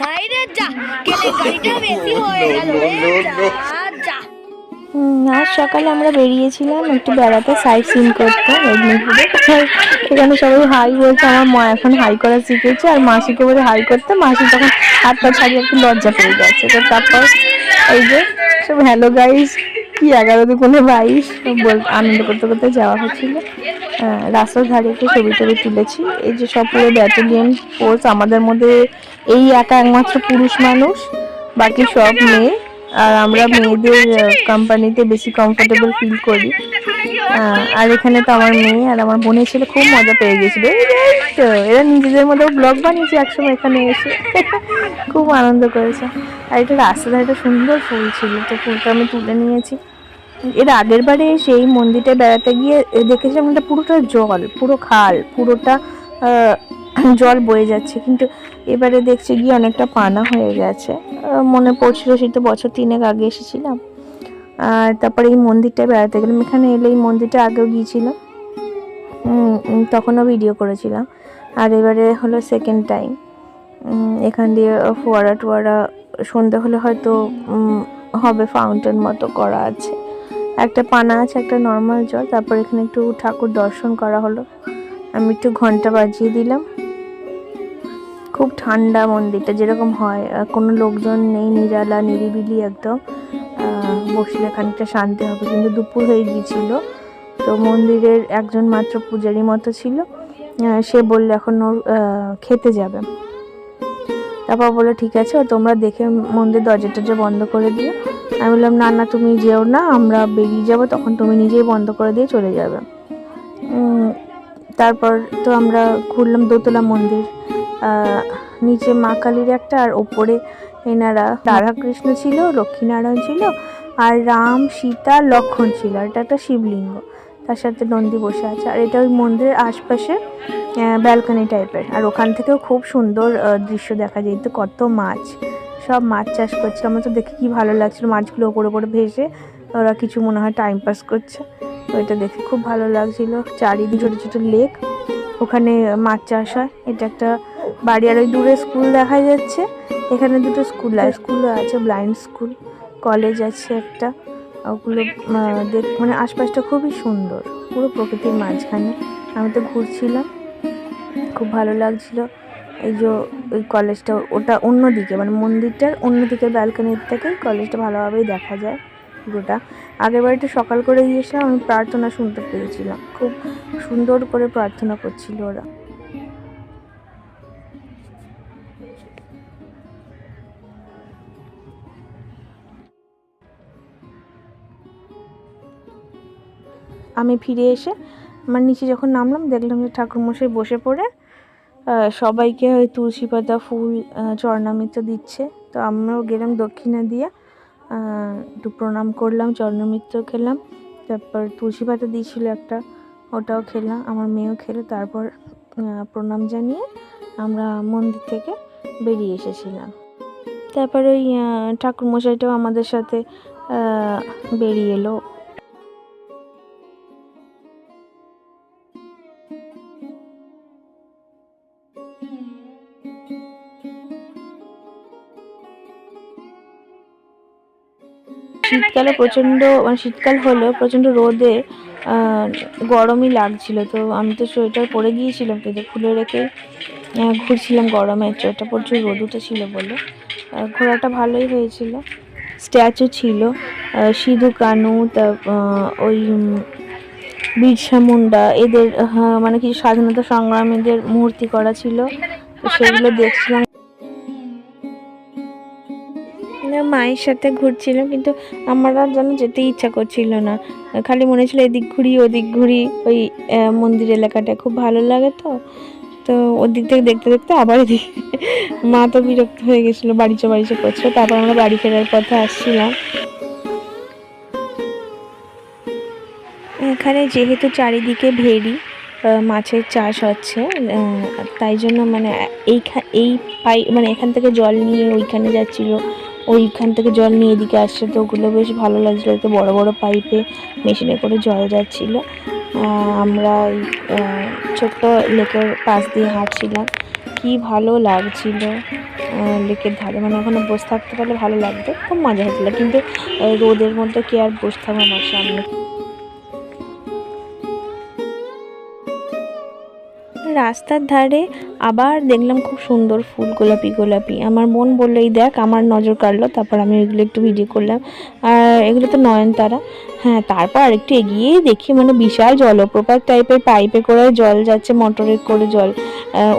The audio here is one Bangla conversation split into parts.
হাই রে যা কেলেঙ্কারিটা বেশি হয়ে গেল রে যা যা। আজ সকালে আমরা বেরিয়েছিলাম একটু বেড়াতে সাইট সিন করতে মেদিনীপুরে। এখানে সবাই হাই বলছে আমার মা এখন হাই করা শিখেছে আর মাসিকে বলে হাই করতে মাসি তখন হাত পা ছাড়িয়ে একটু লজ্জা পেয়ে গেছে। তো তারপর এই যে সব হ্যালো গাইস কি, এগারো দুগুণে বাইশ? আনন্দ করতে করতে যাওয়া হচ্ছিল। রাস্তার ধারে একটু ছবি টবি তুলেছি। এই যে সব পুরো ব্যাটালিয়ন ফোর্স আমাদের মধ্যে এই একা একমাত্র পুরুষ মানুষ, বাকি সব মেয়ে। আর আমরা মেয়েদের কোম্পানিতে বেশি কমফোর্টেবল ফিল করি। আর এখানে তো আমার মেয়ে আর আমার বোনের ছেলে খুব মজা পেয়ে গেছিল। তো, এরা নিজেদের মধ্যে ব্লগ বানিয়েছে একসময় এখানে এসে। খুব আনন্দ করেছে। আর এটা রাস্তার ধারে একটা সুন্দর ফুল ছিল তো ফুলটা আমি তুলে নিয়েছি। এর আগের বারে সেই মন্দিরটা বেড়াতে গিয়ে দেখেছিলাম এটা পুরোটা জল পুরো খাল পুরোটা জল বয়ে যাচ্ছে। কিন্তু এবারে দেখছি গিয়ে অনেকটা পানা হয়ে গেছে। মনে পড়ছিল সেই তো বছর তিনেক আগে এসেছিলাম। আর তারপরে এই মন্দিরটা বেড়াতে গেলাম। এখানে এলে এই মন্দিরটা আগেও গিয়েছিলাম তখনও ভিডিও করেছিলাম। আর এবারে হলো সেকেন্ড টাইম এখান দিয়ে ফোয়ারা টোয়ারা সন্ধে হলে হয়তো হবে ফাউন্টেন মতো করা আছে। একটা পানা আছে, একটা নর্মাল জল। তারপর এখানে একটু ঠাকুর দর্শন করা হলো। আমি একটু ঘণ্টা বাজিয়ে দিলাম। খুব ঠান্ডা মন্দিরটা, যেরকম হয়। কোনো লোকজন নেই, নিরালা, নিরিবিলি একদম। বসলে খানিকটা শান্তি হবে। কিন্তু দুপুর হয়ে গিয়েছিল, তো মন্দিরের একজন মাত্র পূজারি মতো ছিল। সে বলল, এখন ওর খেতে যাবে। তারপর বলল, ঠিক আছে তোমরা দেখে মন্দির দরজা টরজা বন্ধ করে দিও। আমি বললাম, না না, তুমি যেও না, আমরা বেরিয়ে যাব। তখন তুমি নিজেই বন্ধ করে দিয়ে চলে যাবে। তারপর তো আমরা ঘুরলাম দোতলা মন্দির। নিচে মা কালীর একটা, আর ওপরে এনারা। রাধাকৃষ্ণ ছিল, লক্ষ্মীনারায়ণ ছিল, আর রাম, সীতা, লক্ষণ ছিল। এটা একটা শিবলিঙ্গ, তার সাথে নন্দী বসে আছে। আর এটা ওই মন্দিরের আশপাশে ব্যালকনি টাইপের আর ওখান থেকেও খুব সুন্দর দৃশ্য দেখা যেত কত মাছ, সব মাছ চাষ করছিল আমার তো দেখে কি ভালো লাগছিল। মাছগুলো ওপরে ওপরে ভেসে, ওরা কিছু মনে হয় টাইম পাস করছে। তো এটা দেখে খুব ভালো লাগছিল। চারিদিকে ছোটো ছোটো লেক ওখানে মাছ চাষ হয়। এটা একটা বাড়ি। আর ওই দূরে স্কুল দেখা যাচ্ছে। এখানে দুটো স্কুল আছে। স্কুলও আছে ব্লাইন্ড স্কুল কলেজ আছে একটা। ওগুলো দেখ মানে আশপাশটা খুবই সুন্দর পুরো প্রকৃতির মাঝখানে। আমি তো ঘুরছিলাম খুব ভালো লাগছিল। এই যে ওই কলেজটা ওটা অন্যদিকে মানে মন্দিরটার অন্যদিকে ব্যালকনির থেকে কলেজটা ভালোভাবেই দেখা যায় পুরোটা। আগের বাড়িটা সকাল করে গিয়েছিলাম আমি প্রার্থনা শুনতে পেয়েছিলাম। খুব সুন্দর করে প্রার্থনা করছিল ওরা। আমি ফিরে এসে আমার নিচে যখন নামলাম দেখলাম যে ঠাকুরমশাই বসে পড়ে। সবাইকে তুলসী পাতা ফুল আহ, চরণামৃত দিচ্ছে। তো আমরাও গেলাম দক্ষিণা দিয়ে। একটু প্রণাম করলাম চরণামৃত খেলাম। তারপর তুলসী পাতা দিয়েছিল একটা ওটাও খেলাম আমার মেয়েও খেলো। তারপর প্রণাম জানিয়ে আমরা মন্দির থেকে বেরিয়ে এসেছিলাম। তারপর ওই আহ, ঠাকুরমশাইটাও আমাদের সাথে বেরিয়ে এলো। শীতকালে প্রচণ্ড মানে শীতকাল হলেও প্রচণ্ড রোদে গরমই লাগছিল। তো আমি তো সোয়েটার পরে গিয়েছিলাম কিন্তু খুলে রেখে ঘুরছিলাম গরমে। চোটটা প্রচুর রোদ উঠেছিল বলে। ঘোরাটা ভালোই হয়েছিল। স্ট্যাচু ছিল সিধু কানু, তা ওই বিরসা মুন্ডা, এদের মানে কিছু স্বাধীনতা সংগ্রামীদের মূর্তি করা ছিল। তো সেগুলো দেখছিলাম। মায়ের সাথে ঘুরছিলাম, কিন্তু আমার আর যেন যেতে ইচ্ছা করছিল না। খালি মনে ছিল এদিক ঘুরি, ওদিক ঘুরি, ওই মন্দির এলাকাটা খুব ভালো লাগে তো। তো ওদিক থেকে দেখতে দেখতে আবার এদিকে। মা তো বিরক্ত হয়ে গেছিল বাড়িচে বাড়িচে করছিল তারপর আমরা বাড়ি ফেরার পথে আসছিলাম। এখানে যেহেতু চারিদিকে ভেড়ি মাছের চাষ হচ্ছে তাই জন্য মানে এই এই পাই মানে এখান থেকে জল নিয়ে ওইখানে যাচ্ছিল। ওইখান থেকে জল নিয়ে এদিকে আসছে, তো ওগুলো বেশ ভালো লাগছিল। তো বড়ো বড়ো পাইপে মেশিনে করে জল যাচ্ছিল। আমরা ছোট্ট লেকের পাশ দিয়ে হাঁটছিলাম। কি ভালো লাগছিল লেকের ধারে। মানে ওখানে বসে থাকতে পারলে ভালো লাগতো, খুব মজা হচ্ছিল। কিন্তু রোদের মধ্যে কি আর বসে থাকব আমার সামনে? রাস্তার ধারে আবার দেখলাম খুব সুন্দর ফুল, গোলাপি গোলাপি। আমার বোন বলল, এই দেখ, আমার নজর কাড়লো, তারপর আমি এগুলো একটু ভিডিও করলাম। আর এগুলো তো নয়নতারা। হ্যাঁ তারপর আরেকটু এগিয়ে দেখি মানে বিশাল জলপ্রপাত টাইপের পাইপে করে জল যাচ্ছে মোটরে করে জল।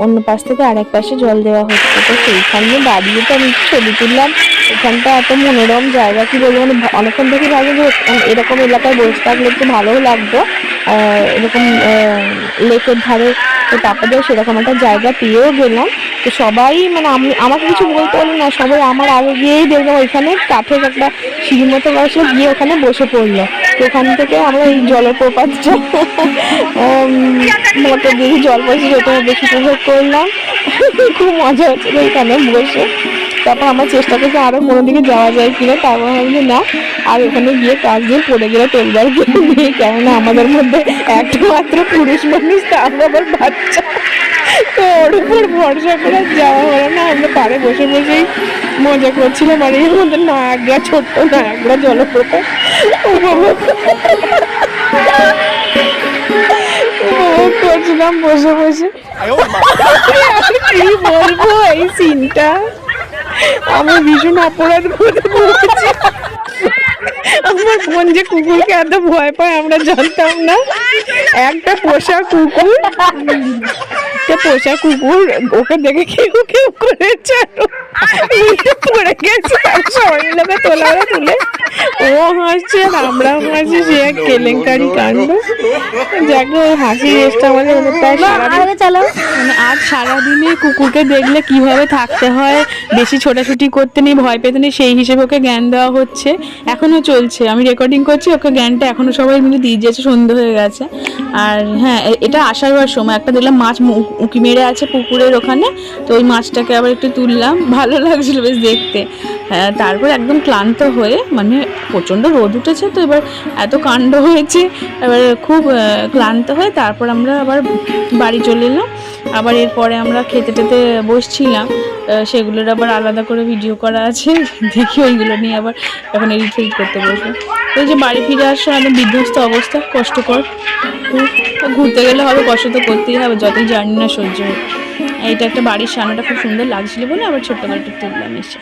অন্য পাশ থেকে আরেক পাশে জল দেওয়া হচ্ছে। তো সেইখানে দাঁড়িয়ে তো আমি ছবি তুললাম। এখানটা এত মনোরম জায়গা, কি বলব মানে অনেকক্ষণ থেকে ভাবি যে এরকম এলাকায় বসে থাকলে একটু ভালোও লাগতো। এরকম লেকের ধারে তো তারপরে সেরকম একটা জায়গা পেয়েও গেলাম। তো সবাই মানে আমি, আমাকে কিছু বলতে হলো না, সবাই আমার আগে গিয়েই দেখলাম, ওইখানে কাঠের একটা সিঁড়ির মতো বসে গিয়ে ওখানে বসে পড়ল। তো ওখান থেকে আমরা এই জলপ্রপাতটা মোটর দিয়ে জল পড়ছে সেটা বেশি উপভোগ করলাম। খুব মজা হচ্ছিল এখানে বসে। তারপর আমার চেষ্টা করছি আরও কোনো দিকে যাওয়া যায় কিনা তারপর ভাবছি না আর ওখানে গিয়ে কাজ দিয়ে পড়ে গেলে নেই কেননা আমাদের মধ্যে একমাত্র মাত্র পুরুষ মানুষ তার আবার বাচ্চা। তো ওর উপর ভরসা করে যাওয়া হলো না। আমরা পাড়ে বসে বসেই মজা করছিলাম আর এর মধ্যে নায়াগ্রা ছোট্ট নায়াগ্রা জলপ্রপাত। উপভোগ উপভোগ করছিলাম বসে বসে। কি বলব এই সিনটা আমি ভীষণ অপরাধ বোধে পড়েছি আমার বোন যে কুকুরকে এত ভয় পায় আমরা জানতাম না। একটা পোষা কুকুর একটা পোষা কুকুর ওকে দেখে কেউ কেউ করেছে পড়ে গেছে সবাই মিলে তোলা। ও হাসছে আর আমরাও হাসছি সে এক কেলেঙ্কারি কাণ্ড। যাকে হাসি রেসটা আমাদের প্রায় সারাদিন মানে আজ সারাদিনে কুকুরকে দেখলে কীভাবে থাকতে হয় বেশি ছোটাছুটি করতে নেই ভয় পেতে নেই সেই হিসেবে ওকে জ্ঞান দেওয়া হচ্ছে। এখনও চলছে আমি রেকর্ডিং করছি, ওকে জ্ঞানটা এখনও সবাই মিলে দিয়ে যাচ্ছে সন্ধে হয়ে গেছে। আর হ্যাঁ এটা আসার সময়, একটা দেখলাম মাছ উঁকি মেরে আছে পুকুরের ওখানে, তো ওই মাছটাকে আবার একটু তুললাম, ভালো লাগছিল বেশ দেখতে। হ্যাঁ তারপর একদম ক্লান্ত হয়ে মানে প্রচণ্ড রোদ উঠেছে তো, এবার এত কাণ্ড হয়েছে, এবার খুব ক্লান্ত হয়ে তারপর আমরা আবার বাড়ি চলে এলাম। আবার এরপরে আমরা খেতে টেতে বসছিলাম সেগুলোর আবার আলাদা করে ভিডিও করা আছে, দেখি ওইগুলো নিয়ে আবার এখন এডিট ফেডিট করতে বসবো। ওই যে বাড়ি ফিরে আসা একদম বিধ্বস্ত অবস্থা, কষ্টকর। ঘুরতে গেলে হবে, কষ্ট তো করতেই হবে, যতই জার্নি না সহ্য হোক। এইটা একটা বাড়ির সামনেটা খুব সুন্দর লাগছিল বলে আবার ছোট্ট করে তুললাম, এসে।